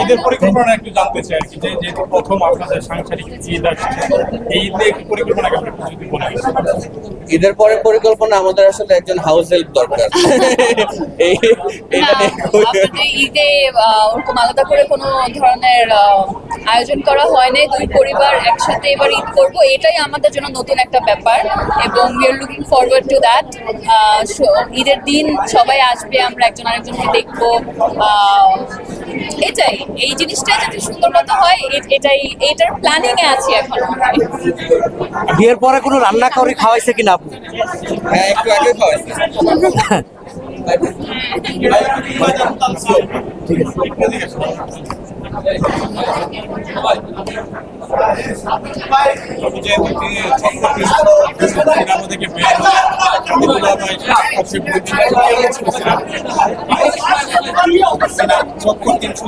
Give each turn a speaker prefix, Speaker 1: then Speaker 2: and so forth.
Speaker 1: ঈদের পরিকল্পনা একটু জানতে চাই আর কি যে যেহেতু প্রথম আপনাদের সাংসারিক ঈদ আসছে এই ঈদে একটু পরিকল্পনা কেমন প্রস্তুতি বলে
Speaker 2: ঈদের পরে পরিকল্পনা আমাদের আসলে একজন হাউস হেল্প দরকার। এই
Speaker 3: ঈদে ওরকম আলাদা করে কোনো ধরনের আয়োজন করা হয় নাই। দুই পরিবার একসাথে এবার ঈদ করব। এটাই আমাদের জন্য নতুন একটা ব্যাপার এবং we are looking forward to that ঈদের দিন সবাই আসবে আমরা একজন আরেকজনকে দেখব। আহ, এটাই এই জিনিসটা যাতে সুন্দর মতো হয় এটাই এটার প্ল্যানিং এ আছি এখন
Speaker 4: বিয়ের পরে কোনো রান্না করে খাওয়াইছে কিনা আপু?
Speaker 2: হ্যাঁ একটু আগে খাওয়াইছে।
Speaker 1: ছক্কর তিনশো